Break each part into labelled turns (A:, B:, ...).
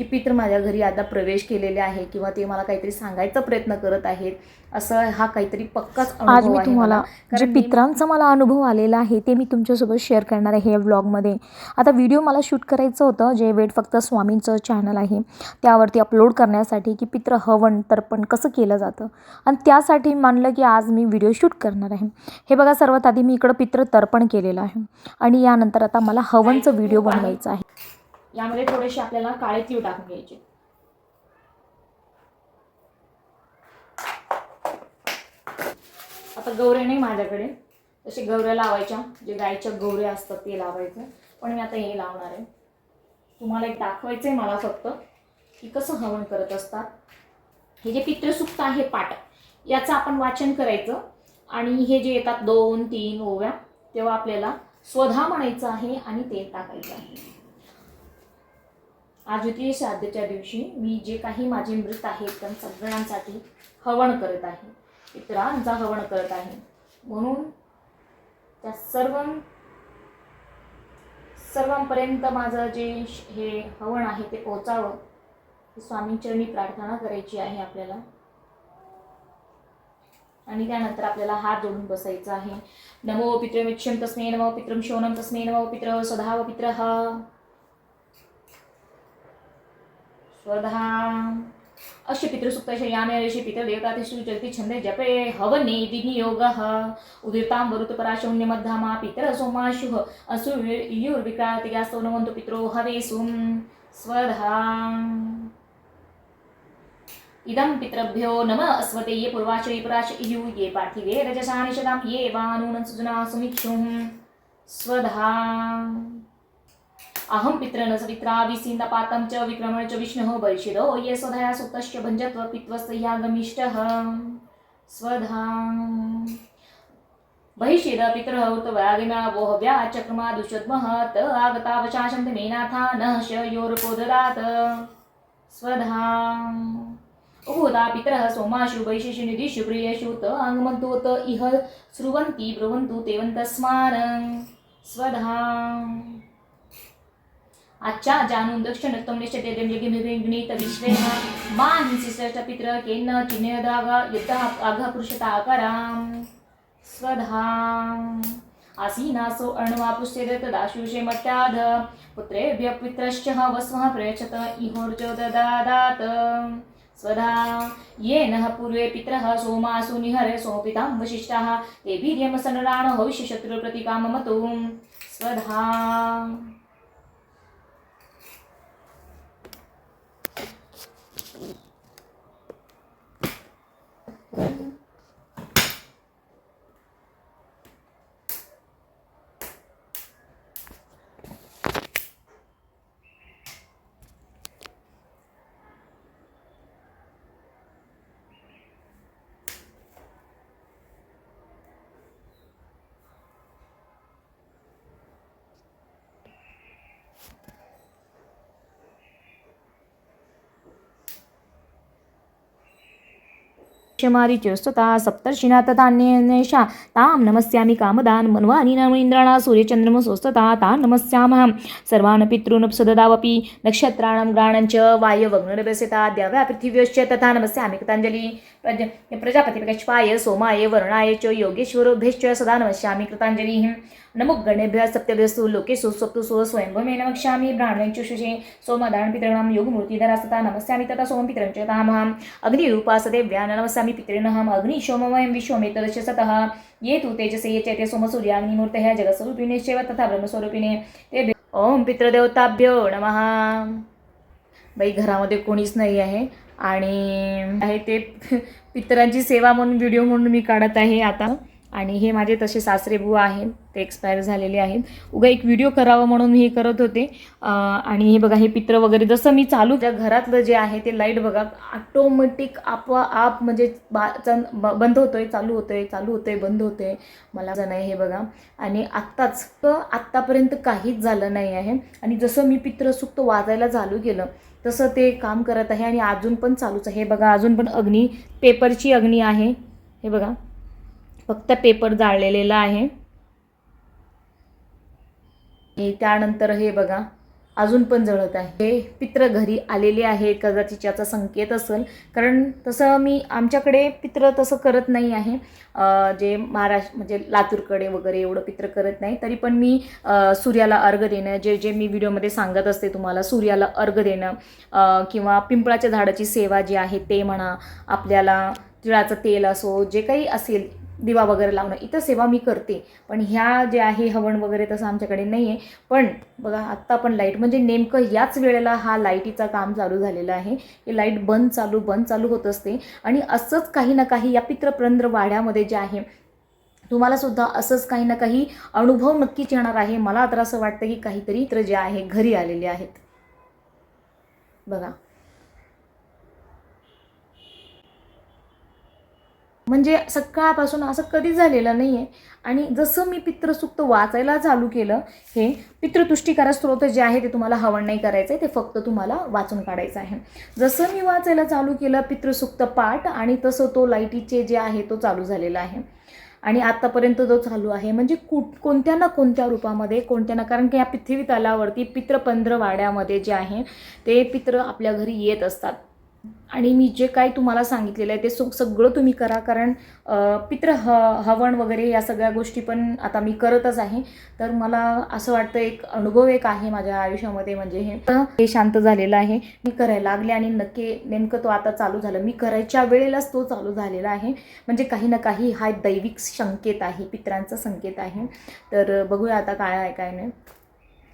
A: की पित्र माझ्या घरी आता प्रवेश केलेले आहे किंवा ते मला काहीतरी सांगायचा प्रयत्न करत आहेत असं हा काहीतरी पक्काच
B: आज मी तुम्हाला. जे पित्रांचा मला अनुभव आलेला आहे ते मी तुमच्यासोबत शेअर करणार आहे या व्लॉगमध्ये आता व्हिडिओ मला शूट करायचं होतं जे वेट फक्त स्वामींचं चॅनल आहे त्यावरती अपलोड करण्यासाठी की पित्र हवन तर्पण कसं केलं जातं? आणि त्यासाठी मानलं की आज मी व्हिडिओ शूट करणार आहे. हे बघा सर्वात आधी मी इकडं पित्र तर्पण केलेलं आहे. आणि यानंतर आता मला हवनचं व्हिडिओ बनवायचं आहे.
A: यामध्ये थोडेसे आपल्याला काळे तीळ टाकून घ्यायचे. आता गौरे नाही माझ्याकडे. तसे गौऱ्या लावायच्या. जे गायच्या गौऱ्या असतात ते लावायचं. पण मी आता हे लावणार आहे. तुम्हाला एक दाखवायचं आहे मला फक्त की कसं हवन करत असतात. हे जे पितृसुक्त आहे पाठ याचं आपण वाचन करायचं. आणि हे जे येतात दोन तीन ओव्या तेव्हा आपल्याला स्वधा म्हणायचं आहे आणि तेल टाकायचं आहे. आजुतीय श्राद्धच्या दिवशी मी जे काही माझे मृत आहेत त्या सगळ्यांसाठी हवन करत आहे. इतरांचा हवन करत आहे. म्हणून त्या सर्व सर्वांपर्यंत माझं जे श- हे हवन आहे ते पोचावं ही स्वामींचरणी प्रार्थना करायची आहे आपल्याला. आणि त्यानंतर आपल्याला हात जोडून बसायचा आहे. नमो पितृमिक्षम तस्मे नमो पितृम शोनम तस्मे नमो पित्र सदाव पित्र. हा स्वधा। अश्य पितृसुक्तस्य यामे ऋषि पितृदेवतातिषु जगति छन्दे जपे हवने विनियोगः। उदीर्तां वरुतपराशून्यमद्धामा पितर सोमाशुः असुर्विक्रातिगास्तो नमन्तु पितरो हवेसुं। स्वधा। इदं पितृभ्यो नम अस्वते ये पूर्वाश्रये पुराश इयु ये पार्थिवे रजसा निषदां ये वानूनं सुजना सुमिक्षुं। स्वधा। अहं पितृन सवित्रा विसीन्दपातं च विक्रमण च विष्णुः बर्षिदो ये स्वधया सुतश्च भञ्जत्व पित्वस्तय्यागमिष्टः स्वधां बहिषेद पितरः उतवागिमा वोहव्या चक्रमा दुषद्मः त आगतावशाशन्ति मेनाथा न शयोर्पो ददात स्वधा उभूता पितरः सोमाशु वैशिषु निधिषु प्रियेषु त आगमन्तु इह स्रुवन्ति ब्रुवन्तु तेवन्तस्मारं स्वधाम्। आच्चा जानून दक्षिणोत्तम निश्चिते गणित विश्वेन। मा हिंसी श्रेष्ठ पित्र केन चिन्हदाग युद्ध आघ पुरुषताकराम स्वधा आसीनासो अण्वा तदा तदाशुषे मत्याध पुत्रेभ्य पित्रश्च वस्वः प्रयच्छत। इहोर्जो ददादात। स्वधा येन पूर्वे पितरः सोमासु निहरे सोपितां वशिष्ठाः। ते वीर्यं सनराण भविष्य स्वधा शमारिचस्तता सप्तर्षिणा तथान्येषा तां नमस्यामि कामदान् मन्वानि नमीन्द्राणा सूर्यचन्द्रमसोस्तता तां नमस्यामहं सर्वान् पितॄनप्सददावपि नक्षत्राणां ग्राणञ्च वायवग्नरभ्यस्यता द्याव्या पृथिव्योश्च तथा नमस्यामि कृताञ्जलि। प्रज प्रजापतिपक्षपाय सोमाय वर्णाय च योगेश्वरोभ्यश्च सदा नमस्यामि कृताञ्जलिः। नमो गणेभ्यः सप्तभ्यस्तु लोकेषु स्वप्तुषु स्वयंभूमे नमक्ष्यामि ब्राह्मणेषुषे सोमदानपितॄणां पितॄणां तथा नमस्यामि तथा सोमपितरं च तामहम् अग्निरूपासदेव्या नमस्यामि पितॄणहम् अग्निशोमवयं विश्वमेतदश्च सतः। ये तु तेजसे ये चैते सोमसूर्याग्निमूर्तयः जगत्स्वरूपिणेश्चैव तथा ब्रह्मस्वरूपिणे। ते ओम पितृदेवताभ्यो नमः। बाई घरामध्ये कोणीच नाही आहे आणि आहे ते पितरांची सेवा म्हणून व्हिडिओ म्हणून मी काढत आहे आता. आणि हे माझे तसे सासरे बुवा आहेत ते एक्सपायर झालेले आहेत. उगा एक व्हिडिओ करावं म्हणून मी हे करत होते. आणि हे बघा हे पित्र वगैरे जसं मी चालू त्या घरातलं जे आहे ते लाइट बघा ऑटोमॅटिक आपोआप म्हणजे बा चं- ब- बंद होतोय चालू होतोय चालू होतोय बंद होतोय. मला जण आहे हे बघा. आणि आत्ताच आत्तापर्यंत काहीच झालं नाही आहे. आणि जसं मी पित्र सुक्त वाजायला चालू केलं तसं ते काम करत आहे आणि अजून पण चालूच आहे. हे बघा अजून पण अग्नी पेपरची अग्नी आहे. हे बघा फक्त पेपर जाळलेला आहे. त्यानंतर हे बघा अजून पण जळत आहे. हे पित्र घरी आलेले आहे. कदाचित याचा संकेत असेल. कारण तसं मी आमच्याकडे पित्र तसं करत नाही आहे. जे महाराष्ट्र म्हणजे लातूरकडे वगैरे एवढं पित्र करत नाही. तरी पण मी सूर्याला अर्घ देणं जे जे मी व्हिडिओमध्ये सांगत असते तुम्हाला सूर्याला अर्घ देणं किंवा पिंपळाच्या झाडाची सेवा जी आहे ते म्हणा आपल्याला तिळाचं तेल असो जे काही असेल दिवा वगैरे लावणं इथं सेवा मी करते. पण ह्या जे आहे हवन वगैरे तसं आमच्याकडे नाही आहे पण बघा आत्ता पण लाइट म्हणजे नेमकं याच वेळेला हा लाईटीचा काम चालू झालेलं आहे. की लाइट बंद चालू बंद चालू होत असते. आणि असंच काही ना काही या पित्रप्रंद्र वाड्यामध्ये जे आहे तुम्हाला सुद्धा असंच काही ना काही अनुभव नक्कीच येणार आहे. मला तर असं वाटतं की काहीतरी इतर जे आहे घरी आलेले आहेत. बघा. म्हणजे सकाळपासून असं कधीच झालेलं नाही आहे आणि जसं मी पित्रसुक्त वाचायला चालू केलं हे पितृतुष्टीकार स्त्रोत जे आहे ते तुम्हाला हवन नाही करायचं आहे ते फक्त तुम्हाला वाचून काढायचं आहे. जसं मी वाचायला चालू केलं पितृसुक्त पाठ आणि तसं तो लाईटीचे जे आहे तो चालू झालेला आहे. आणि आत्तापर्यंत जो चालू आहे म्हणजे कुठ कोणत्या ना कोणत्या रूपामध्ये कोणत्या ना कारण की या पृथ्वी तलावरती पितृपंध्र वाड्यामध्ये जे आहे ते पित्र आपल्या घरी येत असतात. आणि मी जे काय तुम्हाला सांगितलेलं आहे ते सो सगळं तुम्ही करा. कारण पित्र ह हवन वगैरे या सगळ्या गोष्टी पण आता मी करतच आहे. तर मला असं वाटतं एक अनुभव एक आहे माझ्या आयुष्यामध्ये. म्हणजे हे तर हे शांत झालेलं आहे. मी करायला लागले आणि नक्की नेमकं तो आता चालू झालं. मी करायच्या वेळेलाच तो चालू झालेला आहे. म्हणजे काही ना काही हा दैविक संकेत आहे. पित्रांचा संकेत आहे. तर बघूया आता काय आहे काय नाही.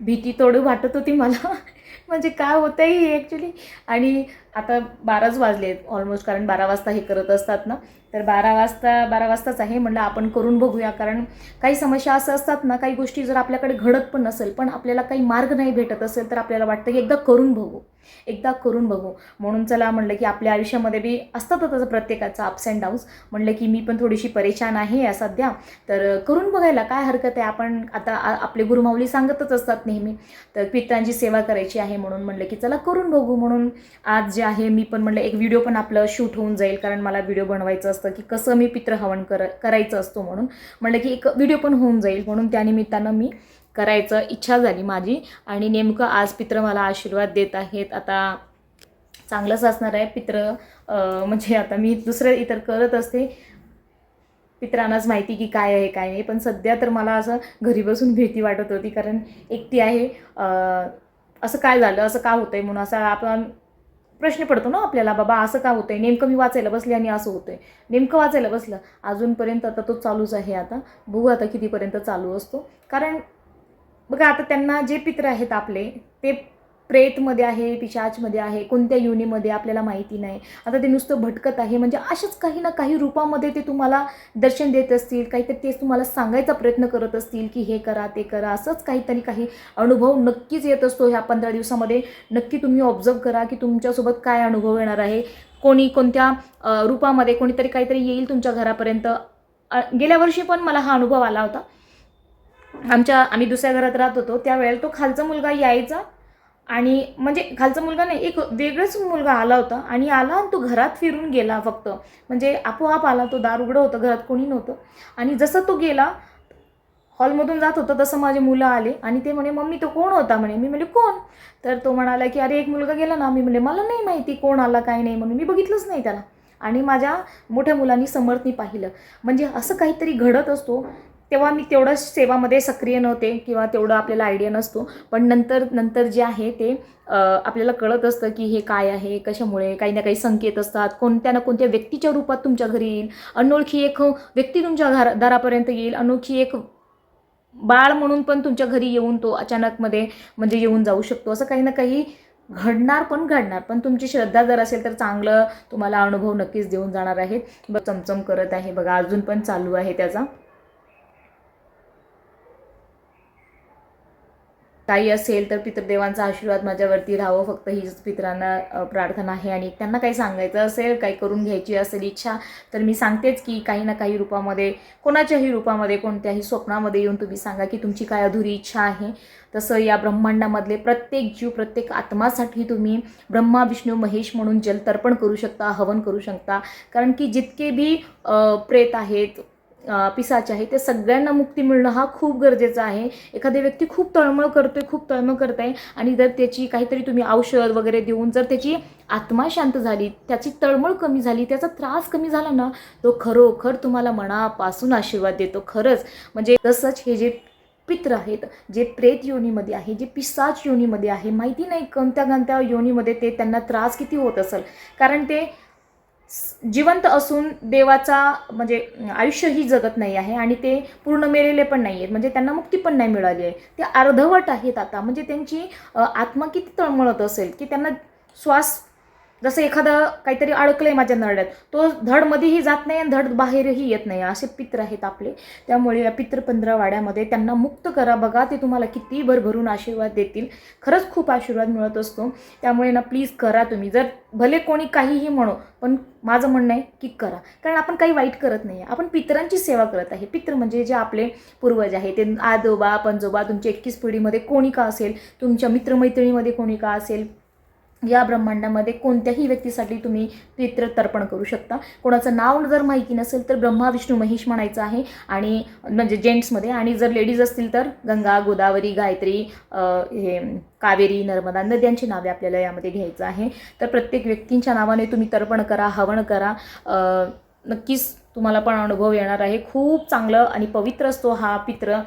A: भीती थोडी वाटत होती मला. म्हणजे काय होतं हे ॲक्च्युली आणि आता बाराच वाजले आहेत ऑलमोस्ट कारण बारा वाजता हे करत असतात ना. तर बारा वाजता बारा वाजताच आहे म्हणलं आपण करून बघूया. कारण काही समस्या असं असतात ना काही गोष्टी जर आपल्याकडे घडत पण नसेल पण आपल्याला काही मार्ग नाही भेटत असेल तर आपल्याला वाटतं की एकदा करून बघू. एकदा करून बघू. म्हणून चला म्हणलं की आपल्या आयुष्यामध्ये बी असतातच तसं प्रत्येकाचं अप्स अँड डाऊन्स म्हणलं की मी पण थोडीशी परेशान आहे या सध्या. तर करून बघायला काय हरकत आहे? आपण आता आ- आपले गुरुमाऊली सांगतच असतात नेहमी. तर पित्रांची सेवा करायची आहे म्हणून म्हणलं की चला करून बघू. म्हणून आज जे आहे मी पण म्हणलं एक व्हिडिओ पण आपलं शूट होऊन जाईल कारण मला व्हिडिओ बनवायचं असतं की कसं मी पित्रहवन कर करायचं असतो म्हणून. म्हणलं की एक व्हिडिओ पण होऊन जाईल. म्हणून त्यानिमित्तानं मी करायचं इच्छा झाली माझी. आणि नेमकं आज पित्र मला आशीर्वाद देत आहेत. आता चांगलंच असणार आहे. पित्र म्हणजे आता मी दुसरं इतर करत असते. पित्रांनाच माहिती की काय आहे काय नाही. पण सध्या तर मला असं घरी बसून भीती वाटत होती. कारण एकटी आहे. असं काय झालं? असं का होतं आहे म्हणून? असं आपण प्रश्न पडतो ना आपल्याला बाबा असं का होतंय? नेमकं मी वाचायला बसले आणि असं होतंय. नेमकं वाचायला बसलं. अजूनपर्यंत आता तो चालूच आहे आता. बघू आता कितीपर्यंत चालू असतो. कारण बघा आता त्यांना जे पित्र आहेत आपले ते प्रेतमध्ये आहे पिशाचमध्ये आहे कोणत्या युनीमध्ये आपल्याला माहिती नाही. आता ते नुसतं भटकत आहे. म्हणजे अशाच काही ना काही रूपामध्ये ते तुम्हाला दर्शन देत असतील काहीतरी तेच तुम्हाला सांगायचा प्रयत्न करत असतील की हे करा ते करा. असंच काहीतरी काही अनुभव नक्कीच येत असतो ह्या पंधरा दिवसामध्ये. नक्की तुम्ही ऑब्झर्व करा की तुमच्यासोबत काय अनुभव येणार आहे. कोणी कोणत्या रूपामध्ये कोणीतरी काहीतरी येईल तुमच्या घरापर्यंत. गेल्या वर्षी पण मला हा अनुभव आला होता. आमच्या आम्ही दुसऱ्या घरात राहत होतो. त्यावेळेला तो खालचा मुलगा यायचा. आणि म्हणजे खालचा मुलगा नाही एक वेगळाच मुलगा आला होता आणि आला आणि तो घरात फिरून गेला फक्त. म्हणजे आपोआप आला तो दार उघडं होतं घरात कोणी नव्हतं. आणि जसं तो गेला हॉलमधून जात होतं तसं माझे मुलं आले. आणि ते म्हणे मम्मी तो कोण होता? म्हणे. मी म्हणले कोण? तर तो म्हणाला की अरे एक मुलगा गेला ना. मी म्हणले मला नाही माहिती कोण आला काय नाही. म्हणून मी बघितलंच नाही त्याला. आणि माझ्या मोठ्या मुलांनी समर्थनी पाहिलं. म्हणजे असं काहीतरी घडत असतो. तेव्हा मी तेवढं सेवामध्ये सक्रिय नव्हते किंवा तेवढं आपल्याला आयडिया नसतो. पण नंतर नंतर जे आहे ते आपल्याला कळत असतं की हे काय आहे कशामुळे काही ना काही संकेत असतात. कोणत्या ना कोणत्या व्यक्तीच्या रूपात तुमच्या घरी येईल. अनोळखी एक व्यक्ती तुमच्या घर दारापर्यंत येईल. अनोळखी एक बाळ म्हणून पण तुमच्या घरी येऊन तो अचानकमध्ये म्हणजे येऊन जाऊ शकतो. असं काही ना काही घडणार पण घडणार. पण तुमची श्रद्धा जर असेल तर चांगलं तुम्हाला अनुभव नक्कीच देऊन जाणार आहेत. ब चमचम करत आहे. बघा अजून पण चालू आहे त्याचा. काही असेल तर पितृदेवांचा आशीर्वाद माझ्यावरती राहावं. फक्त हीच पितरांना प्रार्थना आहे आणि त्यांना काही सांगायचं असेल काही करून घ्यायची असेल इच्छा तर मी सांगतेच की काही ना काही रूपामध्ये कोणाच्याही रूपामध्ये कोणत्याही स्वप्नामध्ये येऊन तुम्ही सांगा की तुमची काय अधुरी इच्छा आहे. तसं या ब्रह्मांडामधले प्रत्येक जीव प्रत्येक आत्मासाठी तुम्ही ब्रह्मा विष्णू महेश म्हणून जलतर्पण करू शकता हवन करू शकता. कारण की जितके बी प्रेत आहेत पिसाच आहे. ते सगळ्यांना मुक्ती मिळणं हा खूप गरजेचं आहे. एखादी व्यक्ती खूप तळमळ करतोय खूप तळमळ करत आहे आणि जर त्याची काहीतरी तुम्ही औषध वगैरे देऊन जर त्याची आत्मा शांत झाली त्याची तळमळ कमी झाली त्याचा त्रास कमी झाला ना तो खरोखर तुम्हाला मनापासून आशीर्वाद देतो. खरंच म्हणजे तसंच हे जे पित्र आहेत जे प्रेत योनीमध्ये आहे जे पिसाच योनीमध्ये आहे माहिती नाही कोणत्या कोणत्या योनीमध्ये ते त्यांना त्रास किती होत असेल. कारण ते जिवंत असून देवाचा म्हणजे आयुष्यही जगत नाही आहे आणि ते पूर्ण मेलेले पण नाही आहेत म्हणजे त्यांना मुक्ती पण नाही मिळाली आहे. ते अर्धवट आहेत आता. म्हणजे त्यांची आत्मा किती तळमळत असेल की त्यांना श्वास जसं एखादं काहीतरी अडकलंय माझ्या नरड्यात तो धड मध्येही जात नाही आणि धड बाहेरही येत नाही. असे पित्र आहेत आपले. त्यामुळे या पित्र पंधरावाड्यामध्ये त्यांना मुक्त करा बघा ते तुम्हाला किती भरभरून आशीर्वाद देतील. खरंच खूप आशीर्वाद मिळत असतो. त्यामुळे ना प्लीज करा तुम्ही. जर भले कोणी काहीही म्हणो पण माझं म्हणणं आहे की करा. कारण आपण काही वाईट करत नाही आपण पितरांची सेवा करत आहे. पित्र म्हणजे जे आपले पूर्वज आहे ते आजोबा पंजोबा तुमच्या एकवीस पिढीमध्ये कोणी का असेल? तुमच्या मित्रमैत्रिणीमध्ये कोणी का असेल? या ब्रह्मांडामध्ये कोणत्याही व्यक्तीसाठी तुम्ही पित्र तर्पण करू शकता. कोणाचं नाव जर माहिती नसेल तर ब्रह्मा विष्णू महेश म्हणायचं आहे. आणि म्हणजे जेंट्समध्ये आणि जर लेडीज असतील तर गंगा गोदावरी गायत्री हे कावेरी नर्मदा नद्यांची नावे आपल्याला यामध्ये घ्यायचं आहे. तर प्रत्येक व्यक्तींच्या नावाने तुम्ही तर्पण करा हवन करा. नक्कीच तुम्हाला पण अनुभव येणार आहे. खूप चांगलं आणि पवित्र असतो हा पित्र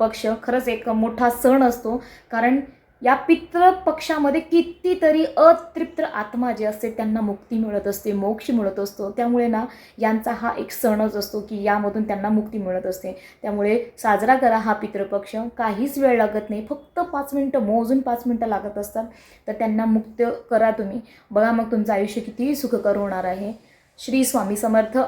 A: पक्ष. खरंच एक मोठा सण असतो. कारण या पितृ पक्षामध्ये कितीतरी अतृप्त आत्मा जे असते त्यांना मुक्ती मिळत असते मोक्ष मिळत असतो. त्यामुळे ना यांचा हा एक सणच असतो की यामधून त्यांना मुक्ती मिळत असते. त्यामुळे साजरा करा हा पितृपक्ष काहीच वेळ लागत नाही. फक्त पाच मिनटं मोजून पाच मिनटं लागत असतात. तर त्यांना मुक्त करा तुम्ही. बघा मग तुमचं आयुष्य कितीही सुखकर होणार आहे. श्री स्वामी समर्थ.